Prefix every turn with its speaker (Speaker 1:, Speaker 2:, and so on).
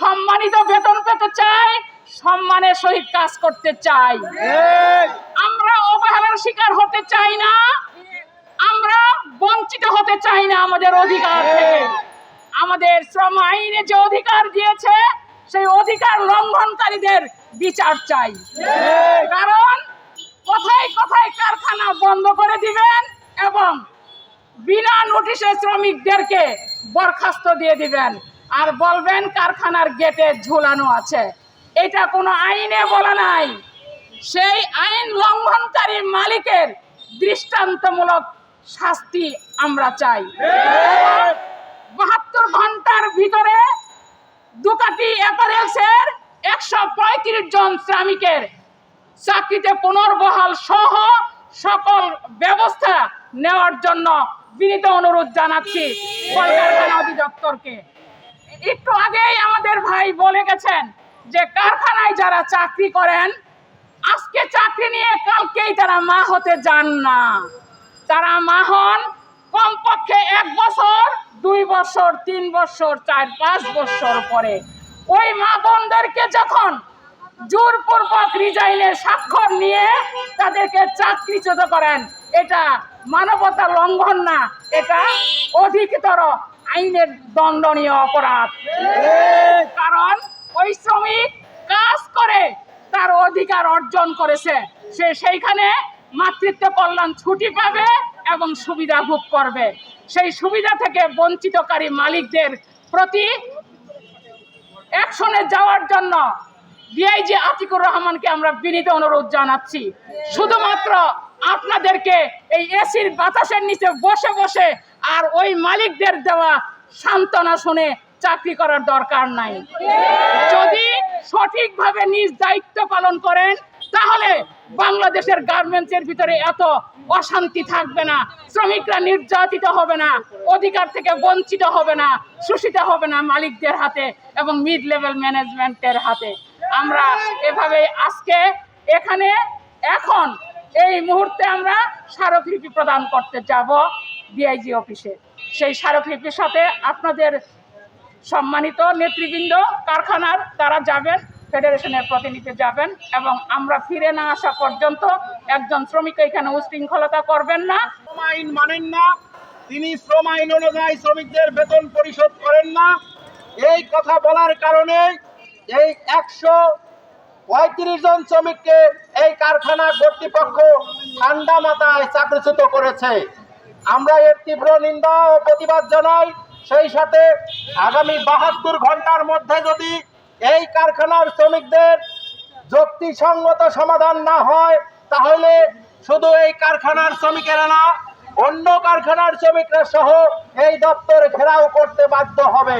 Speaker 1: সম্মানিত বেতন পেতে চাই, সম্মানের সহিত কাজ করতে চাই। আমরা অবহেলার শিকার হতে চাই না, আমরা বঞ্চিত হতে চাই না আমাদের অধিকার আমাদের শ্রম আইনে যে অধিকার দিয়েছে, সেই অধিকার লঙ্ঘনকারীদের বিচার চাই। কারণ কোথায় কোথায় কারখানা বন্ধ করে দিবেন এবং বিনা নোটিশে শ্রমিকদেরকে বরখাস্ত দিয়ে দিবেন। আর বলবেন কারখানার গেটে ঝুলানো আছে। এটা কোনো আইনে বলা নাই। সেই আইন লঙ্ঘনকারী মালিকের দৃষ্টান্তমূলক শাস্তি আমরা চাই। বাহাত্তর ঘণ্টার ভিতরে দুকাটি অ্যাপারেলসের একশো পঁয়ত্রিশ জন শ্রমিকের চাকরিতে পুনর্বহাল সহ সকল ব্যবস্থা নেওয়ার জন্য বিনীত অনুরোধ জানাচ্ছি। কলকারখানা অধিদপ্তরকে। একটু আগেই আমাদের ভাই বলে গেছেন যে কারখানায় যারা চাকরি করেন, আজকে চাকরি নিয়ে কালকেই তারা মা হতে যান না। তারা মা হন কমপক্ষে এক বছর, দুই বছর, তিন বছর, চার, পাঁচ বছর পরে। ওই মা বোনদেরকে যখন জোরপূর্বক রিজাইনের স্বাক্ষর নিয়ে তাদেরকে চাকরিচ্যুত করেন, এটা মানবতা লঙ্ঘন না, এটা অধিকতর আইনের দণ্ডনীয় অপরাধ। কারণ ওই শ্রমিক কাজ করে, তার অধিকার অর্জন করেছে। সে সেইখানে মাতৃত্ব কল্যাণ ছুটি পাবে এবং সুবিধা ভোগ করবে। সেই সুবিধা থেকে বঞ্চিতকারী মালিকদের প্রতি অ্যাকশনে যাওয়ার জন্য ডিআইজি আতিকুর রহমানকে আমরা বিনীত অনুরোধ জানাচ্ছি। শুধুমাত্র আপনাদেরকে এই এসির বাতাসের নিচে বসে বসে আর ওই মালিকদের দেওয়া সান্ত্বনা শুনে চাকরি করার দরকার নাই। যদি সঠিকভাবে নিজ দায়িত্ব পালন করেন, তাহলে বাংলাদেশের গার্মেন্টসের ভিতরে এত অশান্তি থাকবে না। শ্রমিকরা নির্যাতিত হবে না, অধিকার থেকে বঞ্চিত হবে না, শোষিত হবে না মালিকদের হাতে এবং মিড লেভেল ম্যানেজমেন্টের হাতে। আমরা এভাবে আজকে এখানে, এখন এই মুহূর্তে আমরা স্মারকলিপি প্রদান করতে যাব ডিআইজি অফিসে। সেই স্মারকলিপির সাথে আপনাদের সম্মানিত নেতৃবৃন্দ, কারখানার তারা যাবেন, ফেডারেশনের প্রতিনিধি যাবেন এবং আমরা ফিরে না আসা পর্যন্ত একজন শ্রমিক এখানে উশৃঙ্খলতা করবেন না।
Speaker 2: শ্রম আইন মানেন না, তিনি শ্রম আইন অনুযায়ী শ্রমিকদের বেতন পরিশোধ করেন না। এই কথা বলার কারণে এই একশো পঁয়ত্রিশ জন শ্রমিককে এই কারখানা কর্তৃপক্ষ ঠান্ডা মাথায় চাকরিচ্যুত করেছে। আমরা এর তীব্র নিন্দা ও প্রতিবাদ জানাই। সেই সাথে আগামী বাহাত্তর ঘণ্টার মধ্যে যদি এই কারখানার শ্রমিকদের যুক্তিসঙ্গত সমাধান না হয়, তাহলে শুধু এই কারখানার শ্রমিকেরা না, অন্য কারখানার শ্রমিকরা সহ এই দপ্তর ঘেরাও করতে বাধ্য হবে।